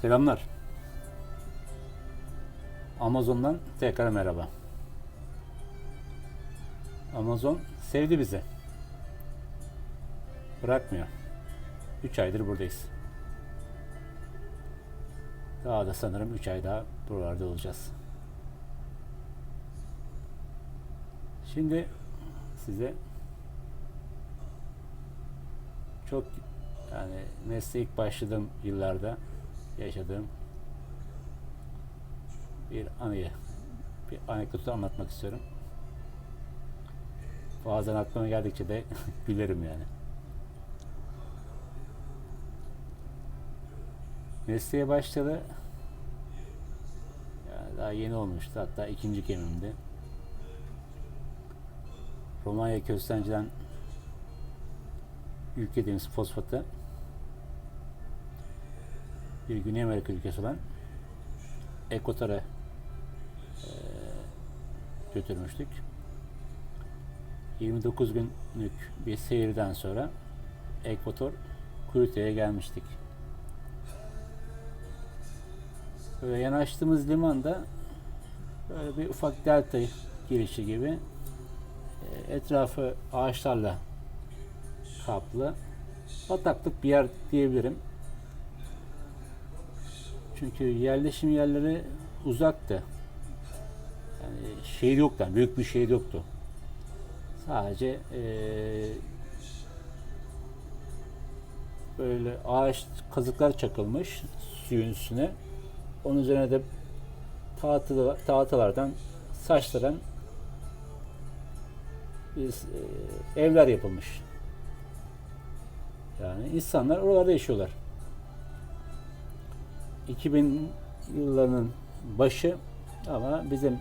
Selamlar. Amazon'dan tekrar merhaba. Amazon sevdi bizi. Bırakmıyor. 3 aydır buradayız. Daha da sanırım 3 ay daha buralarda olacağız. Şimdi size çok yani mesleğe ilk başladığım yıllarda yaşadığım bir anıyı, bir anekdotu anlatmak istiyorum. Bazen aklıma geldikçe de gülerim yani. Mesleğe başladı. Yani daha yeni olmuştu. Hatta ikinci gemimdi. Romanya Köstence'den yüklediğimiz fosfatı bir Güney Amerika ülkesi olan Ekvator'a eee, götürmüştük. 29 günlük bir seyirden sonra Ekvator Kurute'ye gelmiştik. Böyle yanaştığımız limanda böyle bir ufak delta girişi gibi eee, etrafı ağaçlarla kaplı bataklık bir yer diyebilirim. Çünkü yerleşim yerleri uzaktı. Yani şehir yoktu. büyük bir şehir yoktu. Sadece eee, böyle ağaç kazıklar çakılmış suyun üstüne. Onun üzerine de tahtalar, tahtalardan saçlanan eee, evler yapılmış. Yani insanlar oralarda yaşıyorlar. 2000 yıllarının başı ama bizim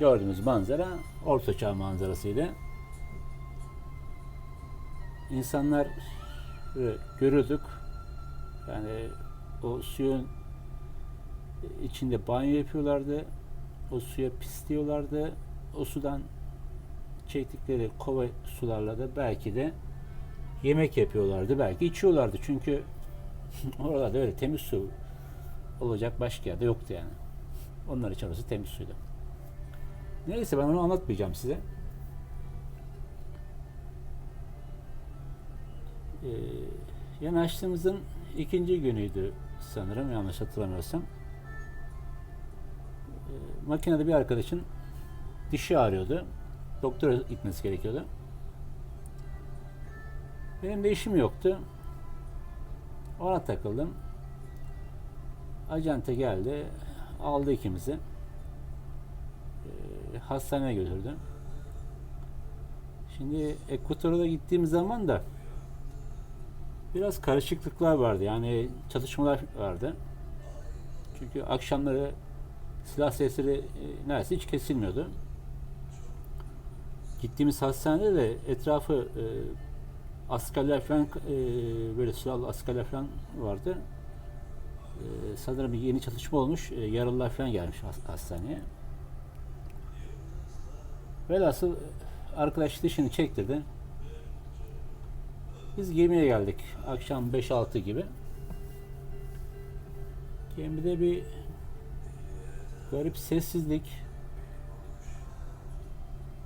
gördüğümüz manzara Orta Çağ manzarasıydı. İnsanlar görüyorduk. Yani o suyun içinde banyo yapıyorlardı. O suya pisliyorlardı. O sudan çektikleri kova sularla da belki de yemek yapıyorlardı. Belki içiyorlardı. Çünkü oralarda öyle temiz su olacak başka yerde yoktu yani. Onlar için orası temiz suydu. Neyse ben onu anlatmayacağım size. Ee, yanaştığımızın ikinci günüydü sanırım yanlış hatırlamıyorsam. Ee, makinede bir arkadaşın dişi ağrıyordu. Doktora gitmesi gerekiyordu. Benim de işim yoktu. Ona takıldım. Acente geldi. Aldı ikimizi. Ee, hastaneye götürdü. Şimdi Ekvator'a gittiğim zaman da biraz karışıklıklar vardı. Yani çatışmalar vardı. Çünkü akşamları silah sesleri e, neredeyse hiç kesilmiyordu. Gittiğimiz hastanede de etrafı e, askerler falan e, böyle silahlı askerler falan vardı. E, sanırım yeni çatışma olmuş. E, yaralılar falan gelmiş has- hastaneye. Velhasıl arkadaş dişini çektirdi. Biz gemiye geldik. Akşam 5-6 gibi. Gemide bir garip sessizlik.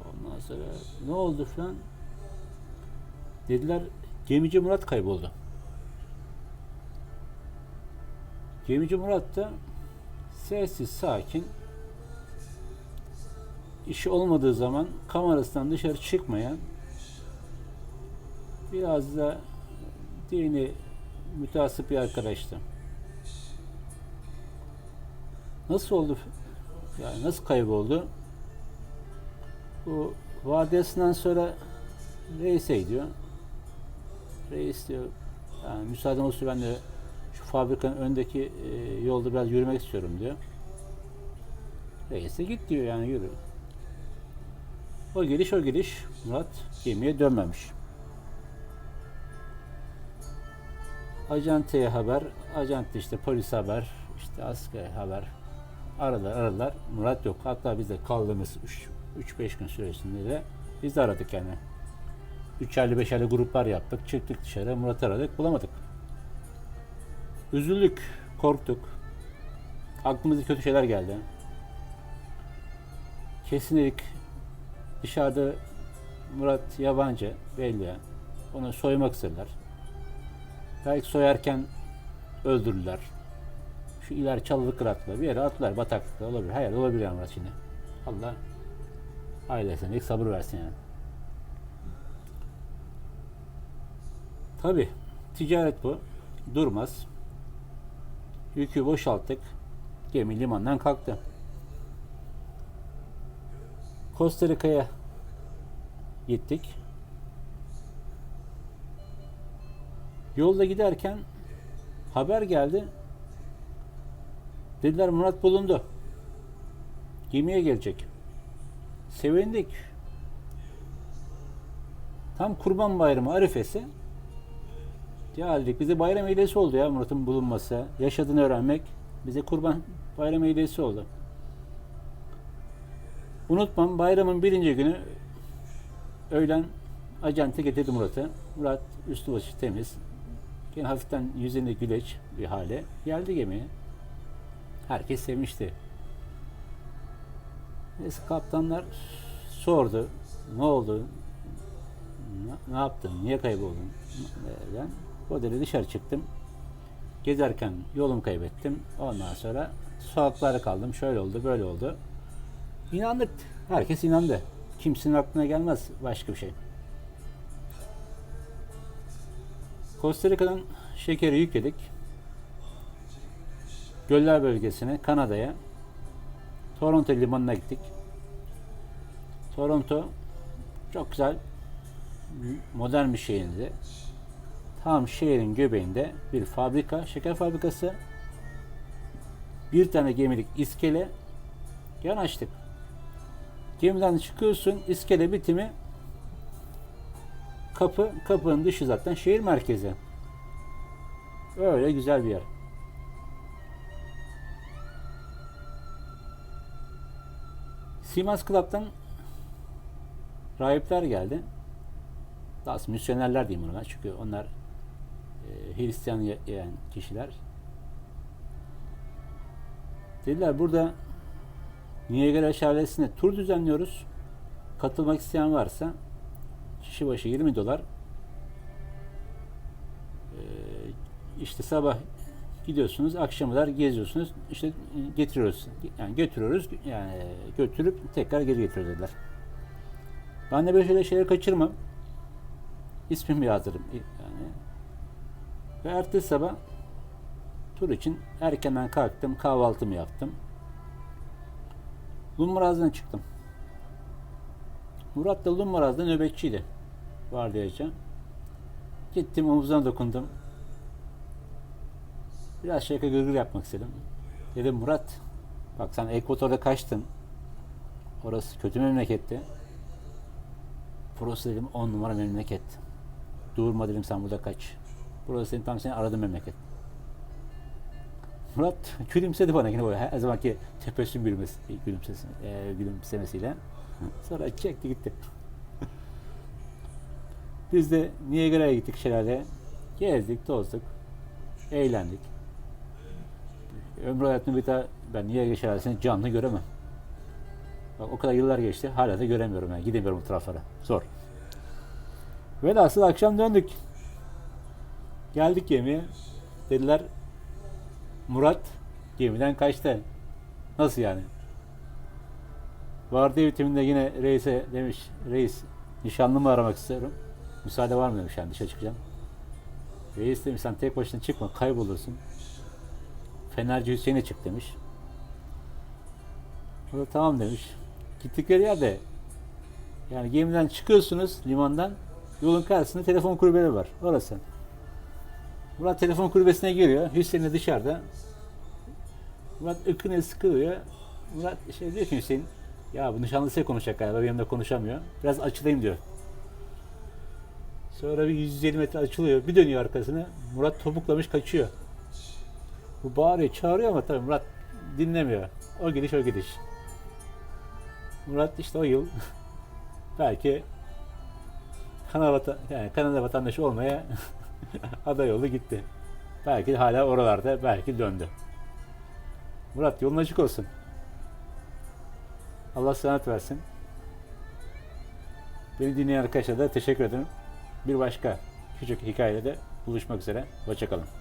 Ondan sonra ne oldu falan. Dediler gemici Murat kayboldu. Gemici Murat da sessiz, sakin, işi olmadığı zaman kamerasından dışarı çıkmayan, biraz da dini mütasip bir arkadaştı. Nasıl oldu? Yani nasıl kayboldu? Bu vadiyasından sonra reise gidiyor. Reis diyor, yani müsaaden olsun ben de fabrikanın öndeki e, yolda biraz yürümek istiyorum diyor. Reis de git diyor yani yürü. O gidiş o gidiş Murat gemiye dönmemiş. Acenteye haber, acente işte polis haber, işte asker haber. Aradılar aradılar. Murat yok. Hatta biz de kaldığımız 3-5 gün süresinde de biz de aradık yani. Üçerli beşerli gruplar yaptık. Çıktık dışarı. Murat'ı aradık. Bulamadık. Üzüldük. Korktuk. aklımıza kötü şeyler geldi. Kesin dedik dışarıda Murat yabancı belli. Onu soymak istediler. Belki soyarken öldürdüler. Şu iler çalılık kırattılar. Bir yere attılar. Bataklıkta olabilir. Hayır olabilir yani Murat şimdi. Allah ailesine ilk sabır versin yani. Tabi ticaret bu. Durmaz. Yükü boşalttık. Gemi limandan kalktı. Costa Rica'ya gittik. Yolda giderken haber geldi. Dediler Murat bulundu. Gemiye gelecek. Sevindik. Tam Kurban Bayramı arifesi. Geldik. Bize bayram eylesi oldu ya Murat'ın bulunması. Yaşadığını öğrenmek bize Kurban Bayram eylesi oldu. Unutmam bayramın birinci günü öğlen acente getirdi Murat'ı. Murat üstü başı temiz. Yine hafiften yüzünde güleç bir hale. Geldi gemiye. Herkes sevmişti. Neyse kaptanlar sordu. Ne oldu? Ne, ne yaptın? Niye kayboldun? Ben o dedi dışarı çıktım. Gezerken yolumu kaybettim. Ondan sonra sokaklara kaldım. Şöyle oldu, böyle oldu. İnandık. Herkes inandı. Kimsenin aklına gelmez başka bir şey. Costa Rica'dan şekeri yükledik. Göller bölgesine, Kanada'ya, Toronto limanına gittik. Toronto çok güzel, modern bir şehirdi. Tam şehrin göbeğinde bir fabrika, şeker fabrikası, bir tane gemilik iskele yanaştık. Gemiden çıkıyorsun, iskele bitimi kapı, kapının dışı zaten şehir merkezi. Öyle güzel bir yer. Siemens Club'dan rahipler geldi. Daha misyonerler diyeyim ona çünkü onlar Hristiyan yani kişiler. Dediler burada Niagara Şelalesi'ne tur düzenliyoruz. Katılmak isteyen varsa kişi başı 20 dolar. Ee, işte sabah gidiyorsunuz, akşamlar geziyorsunuz. İşte getiriyoruz. Yani götürüyoruz. Yani götürüp tekrar geri getiriyoruz dediler. Ben de böyle şeyler, kaçırmam. İsmimi yazdırırım. Yani. Ve ertesi sabah tur için erkenden kalktım, kahvaltımı yaptım. Lummaraz'dan çıktım. Murat da Lummaraz'da nöbetçiydi. Vardiyacı. Gittim omuzuna dokundum. Biraz şaka gırgır yapmak istedim. Dedim Murat bak sen Ekvator'da kaçtın. Orası kötü memleketti. Burası dedim on numara memleket. Durma dedim sen burada kaç. Burası dedim tam seni aradım memleket. Murat gülümsedi bana yine böyle her zamanki tebessüm gülmesi, gülümsesi, e, gülümsemesiyle. Sonra çekti gitti. Biz de Niagara'ya gittik şelale. Gezdik, tozduk, eğlendik. Ömrü hayatımda bir daha ben Niagara şelalesini canlı göremem. Bak o kadar yıllar geçti, hala da göremiyorum yani. Gidemiyorum bu taraflara. Zor. Velhasıl akşam döndük. Geldik gemiye. Dediler Murat gemiden kaçtı. Nasıl yani? Vardiya bitiminde yine reise demiş, reis nişanlımı aramak istiyorum. Müsaade var mı demiş yani dışarı çıkacağım. Reis demiş sen tek başına çıkma kaybolursun. Fenerci Hüseyin'e çık demiş. O da tamam demiş. Gittikleri yerde yani gemiden çıkıyorsunuz limandan yolun karşısında telefon kulübeleri var. Orası. Murat telefon kulübesine giriyor. Hüseyin dışarıda. Murat ıkını sıkılıyor. Murat şey diyor ki Hüseyin ya bu nişanlısıyla konuşacak galiba benimle konuşamıyor. Biraz açılayım diyor. Sonra bir 150 metre açılıyor. Bir dönüyor arkasına. Murat topuklamış kaçıyor. Bu bağırıyor, çağırıyor ama tabii Murat dinlemiyor. O gidiş o gidiş. Murat işte o yıl belki Kanada, yani Kanada vatandaşı olmaya aday oldu gitti. Belki hala oralarda belki döndü. Murat yolun açık olsun. Allah selamet versin. Beni dinleyen arkadaşlara da teşekkür ederim. Bir başka küçük hikayede buluşmak üzere. Hoşçakalın.